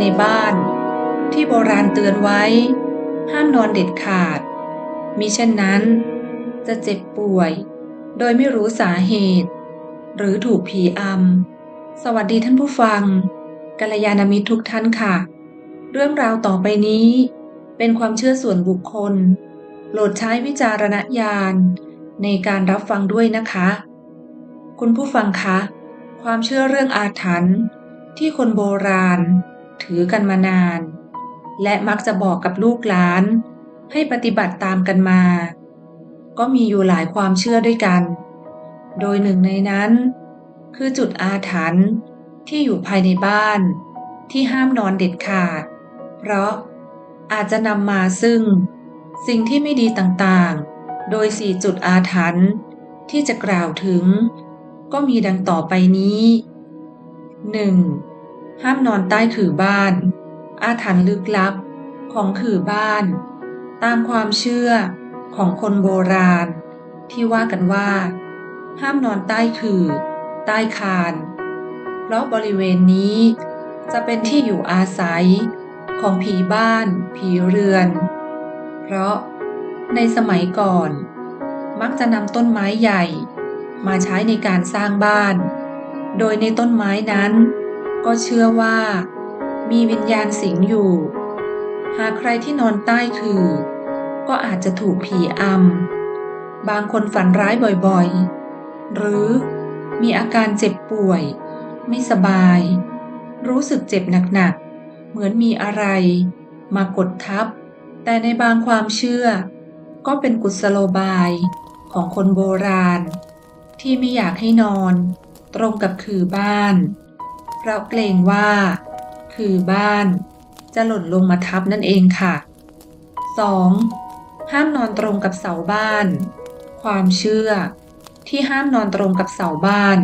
ในบ้าน ที่โบราณเตือนไว้ ห้ามนอนเด็ดขาด มิเช่นนั้น จะเจ็บป่วย โดยไม่รู้สาเหตุ หรือถูกผีอำสวัสดีท่านผู้ฟังกัลยาณมิตรทุกท่านค่ะ เรื่องราวต่อไปนี้ เป็นความเชื่อส่วนบุคคล โปรดใช้วิจารณญาณในการรับฟังด้วยนะคะ คุณผู้ฟังคะ ความเชื่อเรื่องอาถรรพ์ที่คนโบราณ ถือกันมานาน และมักจะบอกกับลูกหลาน ให้ปฏิบัติตามกันมา ก็มีอยู่หลายความเชื่อด้วยกัน โดยหนึ่งในนั้น คือจุดอาถรรพ์ที่อยู่ภายในบ้าน ที่ห้ามนอนเด็ดขาด เพราะอาจจะนำมาซึ่ง สิ่งที่ไม่ดีต่างๆ โดยสี่จุดอาถรรพ์ที่จะกล่าวถึง ก็มีดังต่อไปนี้ 1. ห้ามนอนใต้ขื่อบ้าน อาถรรพ์ลึกลับของขื่อบ้าน ตามความเชื่อของคนโบราณ ที่ว่ากันว่า ห้ามนอนใต้ขื่อ ใต้คาน เพราะบริเวณนี้จะเป็นที่อยู่อาศัยของผีบ้าน ผีเรือน เพราะในสมัยก่อน มักจะนำต้นไม้ใหญ่ มาใช้ในการสร้างบ้าน โดยในต้นไม้นั้น ก็เชื่อว่า มีวิญญาณสิงอยู่ หากใครที่นอนใต้คือ ก็อาจจะถูกผีอำ บางคนฝันร้ายบ่อยๆ หรือมีอาการเจ็บป่วย ไม่สบาย รู้สึกเจ็บหนักๆ เหมือนมีอะไร มากดทับ แต่ในบางความเชื่อ ก็เป็นกุศโลบายของคนโบราณ ที่ไม่อยากให้นอน ตรงกับคือบ้าน เพราะเกรงว่า คือบ้าน จะหล่นลงมาทับนั่นเองค่ะ 2. ห้ามนอนตรงกับเสาบ้าน ความเชื่อ ที่ห้ามนอนตรงกับเสาบ้าน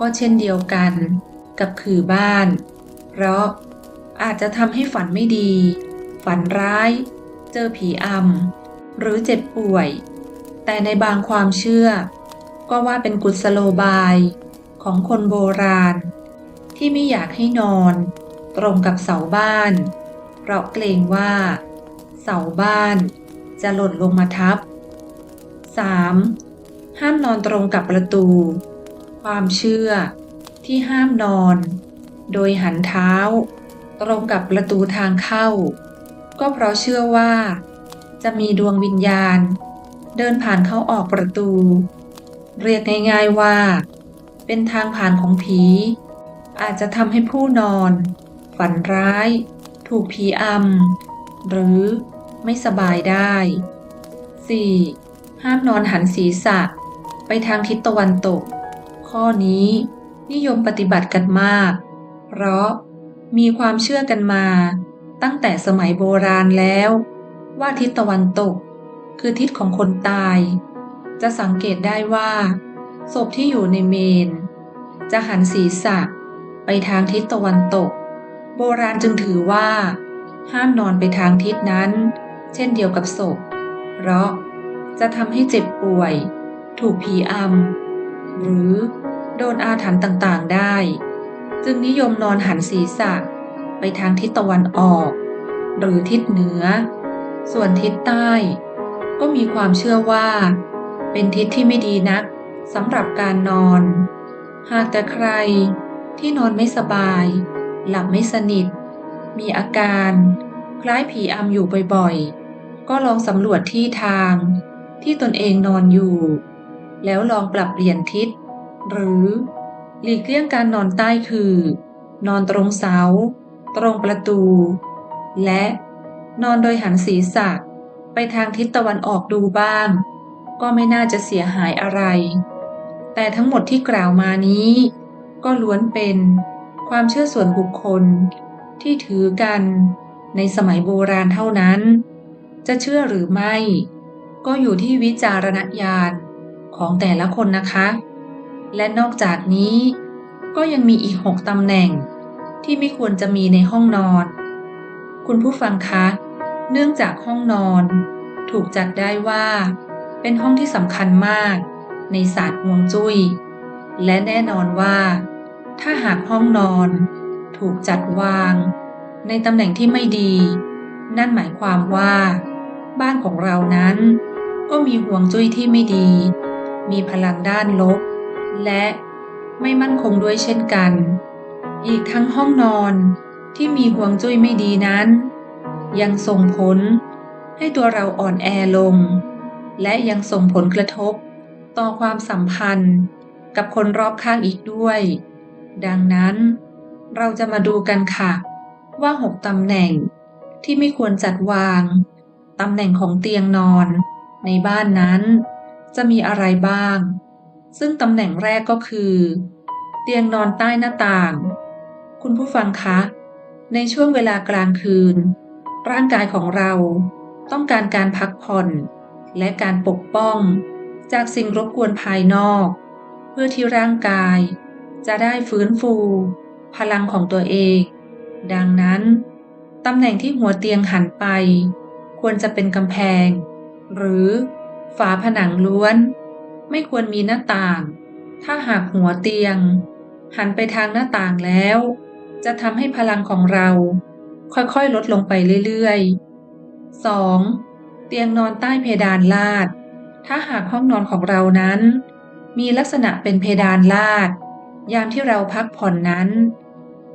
ก็เช่นเดียวกันกับคือบ้าน เพราะอาจจะทำให้ฝันไม่ดี ฝันร้าย เจอผีอำหรือเจ็บป่วย แต่ในบางความเชื่อ ก็ว่าเป็นกุศโลบายของคนโบราณ ที่ไม่อยากให้นอน ตรงกับเสาบ้าน เพราะเกรงว่า เสาบ้าน จะหล่นลงมาทับ 3. ห้ามนอนตรงกับประตู ความเชื่อที่ห้ามนอน โดยหันเท้า ตรงกับประตูทางเข้า ก็เพราะเชื่อว่า จะมีดวงวิญญาณ เดินผ่านเข้าออกประตู เรียกง่ายๆว่า เป็นทางผ่านของผี อาจจะทำให้ผู้นอน ฝันร้าย ถูกผีอำหรือไม่สบายได้ 4. ห้ามนอนหันศีรษะ ไปทางทิศตะวันตก ข้อนี้นิยมปฏิบัติกันมาก เพราะมีความเชื่อกันมา ตั้งแต่สมัยโบราณแล้ว ว่าทิศตะวันตก คือทิศของคนตาย จะสังเกตได้ว่าศพที่อยู่ในเมน จะหันศีรษะ ไปทางทิศตะวันตก โบราณจึงถือว่า ห้ามนอนไปทางทิศนั้น เช่นเดียวกับศพ เพราะจะทำให้เจ็บป่วย ถูกผีอำหรือโดนอาถรรพ์ต่างๆได้ จึงนิยมนอนหันศีรษะไปทางทิศตะวันออก หรือทิศเหนือ ส่วนทิศใต้ ก็มีความเชื่อว่า เป็นทิศที่ไม่ดีนักสำหรับการนอน หากแต่ใคร ที่นอนไม่สบาย หลับไม่สนิท มีอาการ คล้ายผีอำอยู่บ่อยๆ ก็ลองสำรวจที่ทาง ที่ตนเองนอนอยู่ แล้วลองปรับเปลี่ยนทิศ หรือหลีกเลี่ยงการนอนใต้คือ นอนตรงเสา ตรงประตู และนอนโดยหันศีรษะไปทางทิศตะวันออกดูบ้าง ก็ไม่น่าจะเสียหายอะไร แต่ทั้งหมดที่กล่าวมานี้ ก็ล้วนเป็นความเชื่อส่วนบุคคลที่ถือกันในสมัยโบราณเท่านั้น จะเชื่อหรือไม่ ก็อยู่ที่วิจารณญาณของแต่ละคนนะคะ และนอกจากนี้ก็ยังมีอีกหกตำแหน่งที่ไม่ควรจะมีในห้องนอน คุณผู้ฟังคะ เนื่องจากห้องนอน ถูกจัดได้ว่า เป็นห้องที่สำคัญมาก ในศาสตร์ฮวงจุ้ยและแน่นอนว่า ถ้าหากห้องนอน ถูกจัดวาง ในตำแหน่งที่ไม่ดี นั่นหมายความว่า บ้านของเรานั้น ก็มีห่วงจุ้ยที่ไม่ดี มีพลังด้านลบ และไม่มั่นคงด้วยเช่นกัน อีกทั้งห้องนอนที่มีห่วงจุ้ยไม่ดีนั้น ยังส่งผลให้ตัวเราอ่อนแอลง และยังส่งผลกระทบ ต่อความสัมพันธ์กับคนรอบข้างอีกด้วย ดังนั้น เราจะมาดูกันค่ะ ว่าหกตำแหน่งที่ไม่ควรจัดวางตำแหน่งของเตียงนอน ในบ้านนั้น จะมีอะไรบ้าง ซึ่งตำแหน่งแรกก็คือ เตียงนอนใต้หน้าต่าง คุณผู้ฟังคะ ในช่วงเวลากลางคืน ร่างกายของเราต้องการการพักผ่อน และการปกป้องจากสิ่งรบกวนภายนอก เพื่อที่ร่างกาย จะได้ฟื้นฟู พลังของตัวเอง ดังนั้น ตำแหน่งที่หัวเตียงหันไป ควรจะเป็นกำแพง หรือฝาผนังล้วน ไม่ควรมีหน้าต่าง ถ้าหากหัวเตียง หันไปทางหน้าต่างแล้ว จะทำให้พลังของเรา ค่อยๆ ลดลงไปเรื่อยๆ 2. เตียงนอนใต้เพดานลาด ถ้าหากห้องนอนของเรานั้น มีลักษณะเป็นเพดานลาด ยามที่เราพักผ่อนนั้น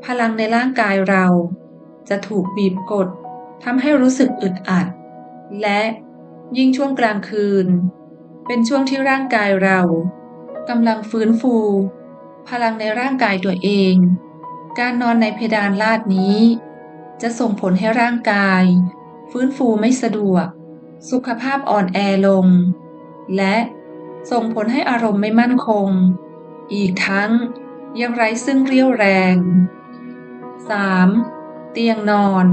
พลังในร่างกายเราจะถูกบีบกดทำให้รู้สึกอึดอัด และยิ่งช่วงกลางคืน เป็นช่วงที่ร่างกายเรากำลังฟื้นฟู พลังในร่างกายตัวเอง การนอนในเพดานลาดนี้ จะส่งผลให้ร่างกาย ฟื้นฟูไม่สะดวก สุขภาพอ่อนแอลง และส่งผลให้อารมณ์ไม่มั่นคง อีกทั้งยังไร้ซึ่งเรี่ยวแรง 3. เตียงนอน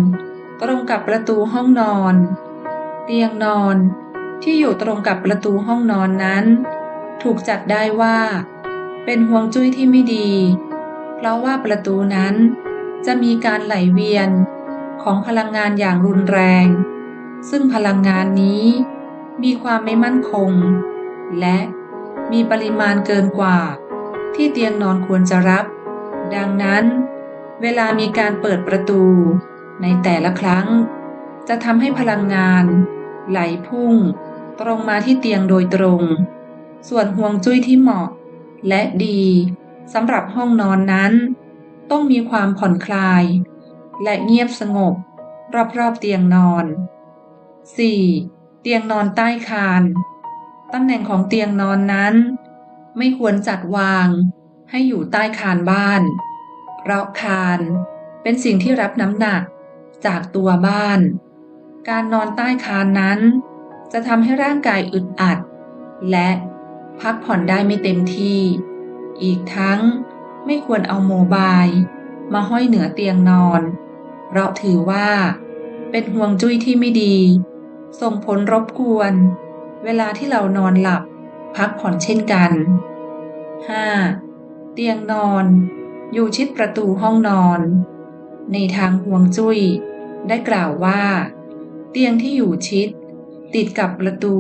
ตรงกับประตูห้องนอน เตียงนอนที่อยู่ตรงกับประตูห้องนอนนั้น ถูกจัดได้ว่า เป็นห่วงจุ้ยที่ไม่ดี เพราะว่าประตูนั้นจะมีการไหลเวียนของพลังงานอย่างรุนแรง ซึ่งพลังงานนี้มีความไม่มั่นคง และมีปริมาณเกินกว่า ที่เตียงนอนควรจะรับ ดังนั้น เวลามีการเปิดประตู ในแต่ละครั้ง จะทำให้พลังงาน ไหลพุ่ง ตรงมาที่เตียงโดยตรง ส่วนห่วงจุ้ยที่เหมาะ และดีสำหรับห้องนอนนั้น ต้องมีความผ่อนคลาย และเงียบสงบ รอบๆเตียงนอน 4. เตียงนอนใต้คาน ตำแหน่งของเตียงนอนนั้น ไม่ควรจัดวาง ให้อยู่ใต้คานบ้าน เพราะคานเป็นสิ่งที่รับน้ำหนักจากตัวบ้าน การนอนใต้คานนั้น จะทำให้ร่างกายอึดอัด และพักผ่อนได้ไม่เต็มที่ อีกทั้งไม่ควรเอาโมบายมาห้อยเหนือเตียงนอน เพราะถือว่า เป็นห่วงจุ้ยที่ไม่ดี ส่งผลรบกวน เวลาที่เรานอนหลับ พักผ่อนเช่นกัน 5. เตียงนอน อยู่ชิดประตูห้องนอน ในทางห่วงจุ้ย ได้กล่าวว่า เตียงที่อยู่ชิด ติดกับประตู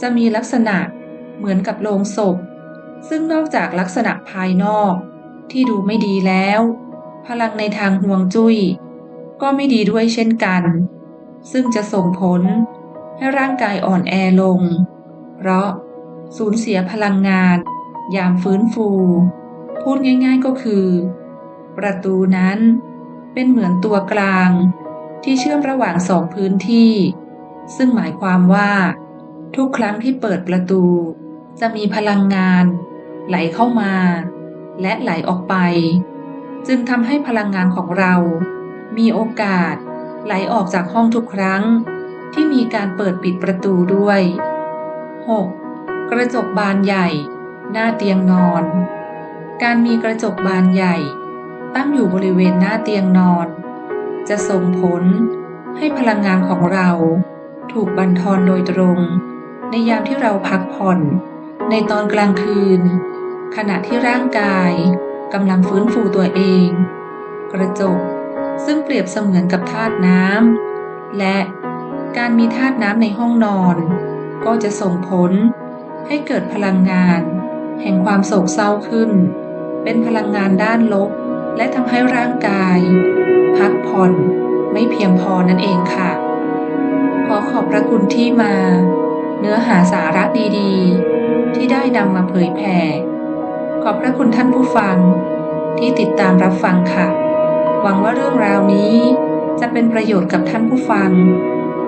จะมีลักษณะเหมือนกับโลงศพ ซึ่งนอกจากลักษณะภายนอก ที่ดูไม่ดีแล้ว พลังในทางห่วงจุ้ย ก็ไม่ดีด้วยเช่นกัน ซึ่งจะส่งผลให้ร่างกายอ่อนแอลง เพราะ สูญเสียพลังงาน ยามฟื้นฟู พูดง่ายๆก็คือ ประตูนั้นเป็นเหมือนตัวกลาง ที่เชื่อมระหว่างสองพื้นที่ ซึ่งหมายความว่า ทุกครั้งที่เปิดประตู จะมีพลังงาน ไหลเข้ามา และไหลออกไป จึงทำให้พลังงานของเรา มีโอกาส ไหลออกจากห้องทุกครั้ง ที่มีการเปิดปิดประตูด้วย 6. กระจกบานใหญ่ หน้าเตียงนอน การมีกระจกบานใหญ่ ตั้งอยู่บริเวณหน้าเตียงนอน จะส่งผลให้พลังงานของเรา ถูกบันทอนโดยตรง ในยามที่เราพักผ่อน ในตอนกลางคืน ขณะที่ร่างกายกำลังฟื้นฟูตัวเอง กระจกซึ่งเปรียบเสมือนกับธาตุน้ำและการมีธาตุน้ำในห้องนอน ก็จะส่งผล ให้เกิดพลังงาน แห่งความโศกเศร้าขึ้น เป็นพลังงานด้านลบ และทำให้ร่างกาย พักผ่อนไม่เพียงพอนั่นเองค่ะ ขอขอบพระคุณที่มา เนื้อหาสาระดีๆ ที่ได้นำมาเผยแผ่ ขอบพระคุณท่านผู้ฟัง ที่ติดตามรับฟังค่ะ หวังว่าเรื่องราวนี้จะเป็นประโยชน์กับท่านผู้ฟัง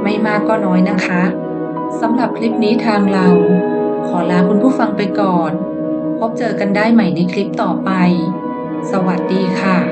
ไม่มากก็น้อยนะคะสำหรับคลิปนี้ทางเรา ขอลาคุณผู้ฟังไปก่อน พบเจอกันได้ใหม่ในคลิปต่อไป สวัสดีค่ะ